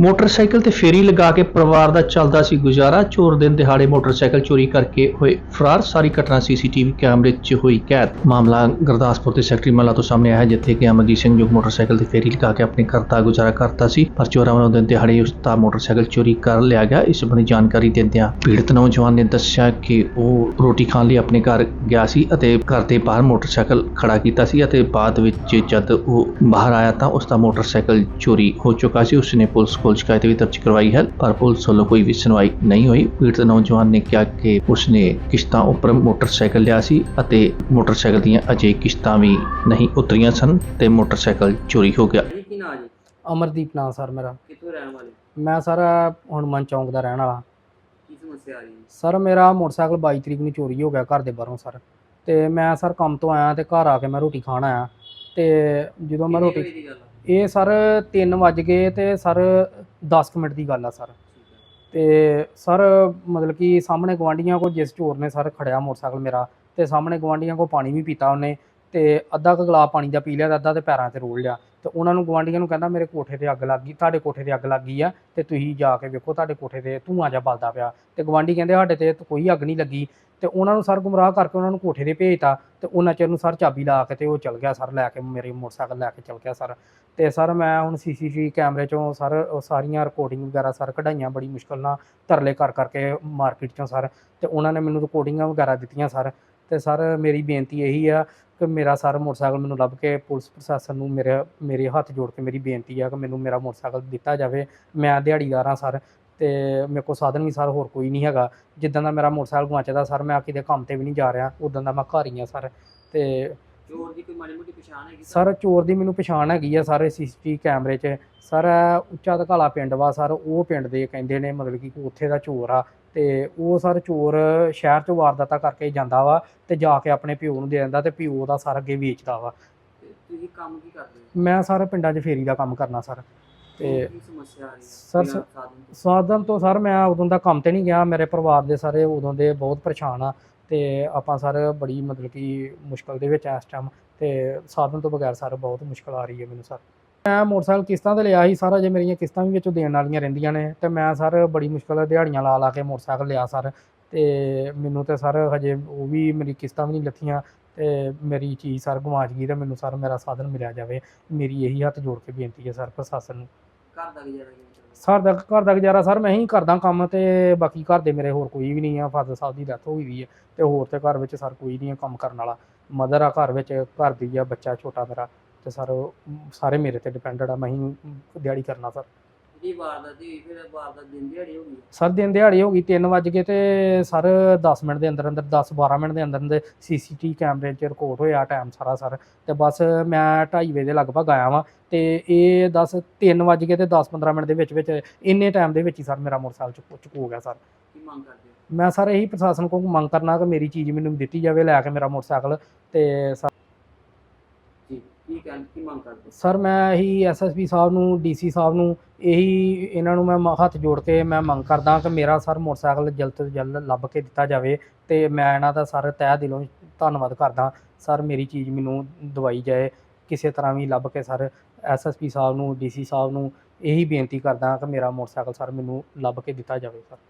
Motorcycle ਤੇ ਫੇਰੀ ਲਗਾ ਕੇ ਪਰਿਵਾਰ ਦਾ ਚੱਲਦਾ ਸੀ ਗੁਜ਼ਾਰਾ। ਚੋਰ ਦਿਨ ਦਿਹਾੜੇ ਮੋਟਰਸਾਈਕਲ ਚੋਰੀ ਕਰਕੇ ਹੋਏ ਫਰਾਰ। ਸਾਰੀ ਘਟਨਾ ਸੀਸੀਟੀਵੀ ਕੈਮਰੇ 'ਚ ਹੋਈ ਕੈਦ। ਮਾਮਲਾ ਗੁਰਦਾਸਪੁਰ ਦੇ ਸੈਕਟਰੀ ਮਹੱਲਾ ਤੋਂ ਸਾਹਮਣੇ ਆਇਆ, ਜਿੱਥੇ ਕਿ ਅਮਰਜੀਤ ਸਿੰਘ ਜੋ ਮੋਟਰਸਾਈਕਲ ਤੇ ਫੇਰੀ ਲਗਾ ਕੇ ਆਪਣੇ ਘਰ ਦਾ ਗੁਜ਼ਾਰਾ ਕਰਦਾ ਸੀ, ਪਰ ਚੋਰਾਂ ਵੱਲੋਂ ਦਿਨ ਦਿਹਾੜੇ ਉਸ ਦਾ ਮੋਟਰਸਾਈਕਲ ਚੋਰੀ ਕਰ ਲਿਆ ਗਿਆ। ਇਸ ਸੰਬੰਧੀ ਜਾਣਕਾਰੀ ਦਿੰਦਿਆਂ ਪੀੜਤ ਨੌਜਵਾਨ ਨੇ ਦੱਸਿਆ ਕਿ ਉਹ ਰੋਟੀ ਖਾਣ ਲਈ ਆਪਣੇ ਘਰ ਗਿਆ ਸੀ ਅਤੇ ਘਰ ਦੇ ਬਾਹਰ ਮੋਟਰਸਾਈਕਲ ਖੜਾ ਕੀਤਾ ਸੀ ਅਤੇ ਬਾਅਦ ਵਿੱਚ ਜਦ ਉਹ ਬਾਹਰ ਆਇਆ ਤਾਂ ਉਸ ਦਾ ਮੋਟਰਸਾਈਕਲ ਚੋਰੀ ਹੋ ਚੁੱਕਾ ਸੀ। ਉਸਨੇ ਪੁਲਿਸ ਕੋਲ ਸ਼ਿਕਾਇਤ ਵੀ ਦਰਜ ਕਰਵਾਈ ਹੈ ਪਰ ਪੁਲਿਸ ਵੱਲੋਂ ਕੋਈ ਵੀ ਸੁਣਵਾਈ ਨਹੀਂ ਹੋਈ। ਪੀੜਤ ਨੌਜਵਾਨ ਨੇ ਕਿਹਾ ਕਿ ਉਸਨੇ ਕਿਸ਼ਤਾਂ ਉੱਪਰ ਮੋਟਰਸਾਈਕਲ ਲਿਆ ਸੀ ਅਤੇ ਮੋਟਰਸਾਈਕਲ ਦੀਆਂ ਅਜੇ ਕਿਸ਼ਤਾਂ ਵੀ ਨਹੀਂ ਉਤਰੀਆਂ ਸਨ ਤੇ ਮੋਟਰਸਾਈਕਲ ਚੋਰੀ ਹੋ ਗਿਆ। ਜੀ ਕੀ ਨਾਂ ਜੀ? ਅਮਰਦੀਪ ਨਾਂ ਸਰ ਮੇਰਾ। ਕਿੱਥੋਂ ਰਹਿਣ ਵਾਲੇ? ਮੈਂ ਸਰ ਹਨੂੰਮਾਨ ਚੌਂਕ ਦਾ ਰਹਿਣ ਵਾਲਾ। ਕੀ ਸਮੱਸਿਆ ਆ ਰਹੀ ਹੈ ਸਰ ਮੇਰਾ ਮੋਟਰਸਾਈਕਲ 22 ਤਰੀਕ ਨੂੰ ਚੋਰੀ ਹੋ ਗਿਆ ਘਰ ਦੇ ਬਾਹਰੋਂ ਸਰ। ਤੇ ਮੈਂ ਸਰ ਕੰਮ ਤੋਂ ਆਇਆ ਤੇ ਘਰ ਆ ਕੇ ਮੈਂ ਰੋਟੀ ਖਾਣ ਆਇਆ। ਤੇ ਜਦੋਂ ਮੈਂ ਕਿੰਨੇ ਰੋਟੀ ਵਜੇ ਦੀ ਗੱਲ ਆ? ਇਹ ਸਰ 3 ਵੱਜ ਗਏ ਤੇ ਸਰ 10 ਕੁ ਮਿੰਟ ਦੀ ਗੱਲ ਆ ਸਰ। ਤੇ ਸਰ ਮਤਲਬ ਕਿ ਸਾਹਮਣੇ ਗਵਾਂਢੀਆਂ ਕੋ ਜਿਸ ਚੋਰ ਨੇ ਸਰ ਖੜਿਆ ਮੋਟਰਸਾਈਕਲ ਮੇਰਾ ਤੇ ਸਾਹਮਣੇ ਗਵਾਂਢੀਆਂ ਕੋ ਪਾਣੀ ਵੀ ਪੀਤਾ ਉਹਨੇ ਤੇ ਅੱਧਾ ਕੁ ਗਲਾਸ ਪਾਣੀ ਦਾ ਪੀ ਲਿਆ ਤੇ ਅੱਧਾ ਤੇ ਪੈਰਾਂ ਤੇ ਰੋਲ ਲਿਆ। ਤੇ ਉਹਨਾਂ ਨੂੰ ਗਵਾਂਢੀਆਂ ਨੂੰ ਕਹਿੰਦਾ, ਮੇਰੇ ਕੋਠੇ ਤੇ ਅੱਗ ਲੱਗ ਗਈ, ਤੁਹਾਡੇ ਕੋਠੇ ਤੇ ਅੱਗ ਲੱਗ ਗਈ ਆ ਤੇ ਤੁਸੀਂ ਜਾ ਕੇ ਵੇਖੋ ਤੁਹਾਡੇ ਕੋਠੇ ਤੇ ਧੂੰਆਂ ਜਿਹਾ ਬਲਦਾ ਪਿਆ। ਤੇ ਗਵਾਂਢੀ ਕਹਿੰਦੇ, ਸਾਡੇ ਤੇ ਕੋਈ ਅੱਗ ਨਹੀਂ ਲੱਗੀ। ਤੇ ਉਹਨਾਂ ਨੂੰ ਸਰ ਗੁੰਮਰਾਹ ਕਰਕੇ ਉਹਨਾਂ ਨੂੰ ਕੋਠੇ ਤੇ ਭੇਜਤਾ ਤੇ ਉਹਨਾਂ ਚਿਰ ਨੂੰ ਸਰ ਚਾਬੀ ਲਾ ਕੇ ਤੇ ਉਹ ਚਲ ਗਿਆ ਸਰ, ਲੈ ਕੇ ਮੇਰੇ ਮੋਟਰਸਾਈਕਲ ਲੈ ਕੇ ਚਲ ਗਿਆ ਸਰ। ਤੇ ਸਰ ਮੈਂ ਹੁਣ ਸੀਸੀਟੀਵੀ ਕੈਮਰੇ ਚੋਂ ਸਰ ਉਹ ਸਾਰੀਆਂ ਰਿਕਾਰਡਿੰਗ ਵਗੈਰਾ ਸਰ ਕਢਾਈਆਂ ਬੜੀ ਮੁਸ਼ਕਲ ਨਾਲ ਤਰਲੇ ਕਰ ਕਰਕੇ ਮਾਰਕੀਟ ਚੋਂ ਸਰ। ਤੇ ਉਹਨਾਂ ਨੇ ਮੈਨੂੰ ਰਿਕਾਰਡਿੰਗਾਂ ਵਗੈਰਾ ਦਿੱਤੀਆਂ ਸਰ। ਤੇ ਸਰ ਮੇਰੀ ਬੇਨਤੀ ਇਹੀ ਆ ਕਿ ਮੇਰਾ ਸਰ ਮੋਟਰਸਾਈਕਲ ਮੈਨੂੰ ਲੱਭ ਕੇ ਪੁਲਿਸ ਪ੍ਰਸ਼ਾਸਨ ਨੂੰ ਮੇਰੇ ਮੇਰੇ ਹੱਥ ਜੋੜ ਕੇ ਮੇਰੀ ਬੇਨਤੀ ਆ ਕਿ ਮੈਨੂੰ ਮੇਰਾ ਮੋਟਰਸਾਈਕਲ ਦਿੱਤਾ ਜਾਵੇ। ਮੈਂ ਦਿਹਾੜੀਦਾਰ ਹਾਂ ਸਰ ਤੇ ਮੇਰੇ ਕੋਲ ਸਾਧਨ ਵੀ ਸਰ ਹੋਰ ਕੋਈ ਨਹੀਂ ਹੈਗਾ। ਜਿੱਦਾਂ ਦਾ ਮੇਰਾ ਮੋਟਰਸਾਈਕਲ ਗੁਆਚਦਾ ਸਰ ਮੈਂ ਕਿਤੇ ਕੰਮ ਤੇ ਵੀ ਨਹੀਂ ਜਾ ਰਿਹਾ, ਉਦਾਂ ਦਾ ਮੈਂ ਘਰ ਹੀ ਆ ਸਰ ਤੇ ਚੋਰ ਦੀ ਕੋਈ ਮਾੜੀ ਮੋਟੀ ਪਛਾਣ ਹੈਗੀ ਸਰ ਚੋਰ ਦੀ ਮੈਨੂੰ ਪਛਾਣ ਹੈਗੀ ਆ ਸਾਰੇ ਸੀਸੀਟੀਵੀ ਕੈਮਰੇ 'ਚ। ਸਰ ਉੱਚਾ ਧਕਾਲਾ ਪਿੰਡ ਵਾ ਸਰ ਉਹ ਪਿੰਡ ਦੇ ਕਹਿੰਦੇ ਨੇ ਮਤਲਬ ਕਿ ਉੱਥੇ ਦਾ ਚੋਰ ਆ। ਤੇ ਉਹ ਸਰ ਚੋਰ ਸ਼ਹਿਰ 'ਚ ਵਾਰਦਾਤਾਂ ਕਰਕੇ ਜਾਂਦਾ ਵਾ ਤੇ ਜਾ ਕੇ ਆਪਣੇ ਪਿਓ ਨੂੰ ਦੇ ਦਿੰਦਾ ਤੇ ਪਿਓ ਦਾ ਸਰ ਅੱਗੇ ਵੇਚਦਾ ਵਾ। ਤੇ ਤੁਸੀਂ ਕੰਮ ਕੀ ਕਰਦੇ ਹੋ? ਮੈਂ ਸਰ ਪਿੰਡਾਂ 'ਚ ਫੇਰੀ ਦਾ ਕੰਮ ਕਰਨਾ ਸਰ। ਤੇ ਕੀ ਸਮੱਸਿਆ ਆ ਰਹੀ ਹੈ? ਸਰ? ਸਾਧਨ ਤੋਂ ਸਰ ਮੈਂ ਉਦੋਂ ਦਾ ਕੰਮ ਤੇ ਨਹੀਂ ਗਿਆ। ਮੇਰੇ ਪਰਿਵਾਰ ਦੇ ਸਾਰੇ ਉਦੋਂ ਦੇ ਬਹੁਤ ਪਰੇਸ਼ਾਨ ਆ। ਤੇ ਆਪਾਂ ਸਰ ਬੜੀ ਮਤਲਬ ਕਿ ਮੁਸ਼ਕਲ ਦੇ ਵਿੱਚ ਆ ਇਸ ਟਾਈਮ ਤੇ ਸਾਧਨ ਤੋਂ ਬਗੈਰ ਸਰ ਬਹੁਤ ਮੁਸ਼ਕਲ ਆ ਰਹੀ ਹੈ ਮੈਨੂੰ ਸਰ। ਮੈਂ ਮੋਟਰਸਾਈਕਲ ਕਿਸ਼ਤਾਂ ਤੇ ਲਿਆ ਸੀ ਸਾਰਾ ਜੇ ਮੇਰੀਆਂ ਕਿਸ਼ਤਾਂ ਵੀ ਵਿੱਚੋਂ ਦੇਣ ਵਾਲੀਆਂ ਰਹਿੰਦੀਆਂ ਨੇ ਤੇ ਮੈਂ ਸਰ ਬੜੀ ਮੁਸ਼ਕਲ ਦਿਹਾੜੀਆਂ ਲਾ ਲਾ ਕੇ ਮੋਟਰਸਾਈਕਲ ਲਿਆ ਸਰ ਤੇ ਮੈਨੂੰ ਤੇ ਸਰ ਹਜੇ ਉਹ ਵੀ ਮੇਰੀ ਕਿਸ਼ਤਾਂ ਵੀ ਨਹੀਂ ਲੱਥੀਆਂ ਤੇ ਮੇਰੀ ਚੀਜ਼ ਸਰ ਗਵਾਚ ਗਈ ਤੇ ਮੈਨੂੰ ਸਰ ਮੇਰਾ ਸਾਧਨ ਮਿਲਿਆ ਜਾਵੇ, ਮੇਰੀ ਇਹੀ ਹੱਥ ਜੋੜ ਕੇ ਬੇਨਤੀ ਹੈ ਸਰ ਪ੍ਰਸ਼ਾਸਨ ਨੂੰ। ਘਰ ਦਾ ਗੁਜ਼ਾਰਾ ਕਿਵੇਂ ਚੱਲਦਾ? ਸਰ ਦਾ ਘਰ ਦਾ ਗੁਜ਼ਾਰਾ ਸਰ, ਮੈਂ ਹੀ ਕਰਦਾ ਕੰਮ ਤੇ ਬਾਕੀ ਘਰ ਦੇ ਮੇਰੇ ਹੋਰ ਕੋਈ ਵੀ ਨਹੀਂ ਆ, ਫਾਦਰ ਸਾਹਿਬ ਦੀ ਡੈਥ ਹੋਈ ਵੀ ਹੈ ਤੇ ਹੋਰ ਤੇ ਘਰ ਵਿੱਚ ਸਰ ਕੋਈ ਨਹੀਂ ਆ ਕੰਮ ਕਰਨ ਵਾਲਾ। ਮਦਰ ਆ ਘਰ ਵਿੱਚ, ਘਰ ਦੀ ਆ, ਬੱਚਾ ਛੋਟਾ ਮੇਰਾ ਤੇ ਸਰ, ਸਾਰੇ ਮੇਰੇ ਤੇ ਡਿਪੈਂਡਡ ਆ, ਮੈਂ ਹੀ ਦਿਹਾੜੀ ਕਰਨਾ ਸਰ। ਜੀ ਵਾਰਦਾਤ ਦੀ ਹੋਈ, ਫਿਰ ਵਾਰਦਾਤ ਦਿਨ ਦਿਹਾੜੀ ਹੋ ਗਈ। ਸਰ ਦਿਨ ਦਿਹਾੜੀ ਹੋ ਗਈ 3 ਵਜ ਗਏ ਤੇ ਸਰ 10 ਮਿੰਟ ਦੇ ਅੰਦਰ ਅੰਦਰ 10 12 ਮਿੰਟ ਦੇ ਅੰਦਰ ਅੰਦਰ ਸੀਸੀਟੀਵੀ ਕੈਮਰੇ 'ਚ ਰਿਕਾਰਡ ਹੋਇਆ ਟਾਈਮ ਸਾਰਾ ਸਰ। ਤੇ ਬਸ ਮੈਂ 2:30 ਵਜੇ ਦੇ ਲਗਭਗ ਆਇਆ ਵਾਂ ਤੇ ਇਹ 10 3 ਵਜ ਗਏ ਤੇ 10 15 ਮਿੰਟ ਦੇ ਵਿੱਚ ਵਿੱਚ ਇੰਨੇ ਟਾਈਮ ਦੇ ਵਿੱਚ ਹੀ ਸਰ ਮੇਰਾ ਮੋਟਰਸਾਈਕਲ ਚੁੱਕ ਚੁੱਕ ਹੋ ਗਿਆ ਸਰ। ਕੀ ਮੰਗ ਕਰਦੇ ਹੋ? ਮੈਂ ਸਰ ਇਹੀ ਪ੍ਰਸ਼ਾਸਨ ਕੋਲ ਮੰਗ ਕਰਨਾ ਕਿ ਮੇਰੀ ਚੀਜ਼ ਮੈਨੂੰ ਦਿੱਤੀ ਜਾਵੇ ਲੈ ਕੇ ਮੇਰਾ ਮੋਟਰਸਾਈਕਲ ਤੇ ਸਰ ਜੀ ਕੀ ਮੰਗ ਕਰਦੇ? ਸਰ, ਮੈਂ ਇਹੀ ਐਸਐਸਪੀ ਸਾਹਿਬ ਨੂੰ ਡੀਸੀ ਸਾਹਿਬ ਨੂੰ ਇਹੀ ਇਹਨਾਂ ਨੂੰ ਮੈਂ ਮ- ਹੱਥ ਜੋੜ ਕੇ ਮੈਂ ਮੰਗ ਕਰਦਾ ਕਿ ਮੇਰਾ ਸਰ ਮੋਟਰਸਾਈਕਲ ਜਲਦ ਤੋਂ ਜਲਦ ਲੱਭ ਕੇ ਦਿੱਤਾ ਜਾਵੇ ਤੇ ਮੈਂ ਇਹਨਾਂ ਦਾ ਸਰ ਤਹਿ ਦਿਲੋਂ ਧੰਨਵਾਦ ਕਰਦਾ। ਸਰ, ਮੇਰੀ ਚੀਜ਼ ਮੈਨੂੰ ਦਵਾਈ ਜਾਏ, ਕਿਸੇ ਤਰ੍ਹਾਂ ਵੀ ਲੱਭ ਕੇ ਸਰ ਐਸਐਸਪੀ ਸਾਹਿਬ ਨੂੰ ਡੀਸੀ ਸਾਹਿਬ ਨੂੰ ਇਹੀ ਬੇਨਤੀ ਕਰਦਾ ਕਿ ਮੇਰਾ ਮੋਟਰਸਾਈਕਲ ਸਰ ਮੈਨੂੰ ਲੱਭ ਕੇ ਦਿੱਤਾ ਜਾਵੇ, ਸਰ।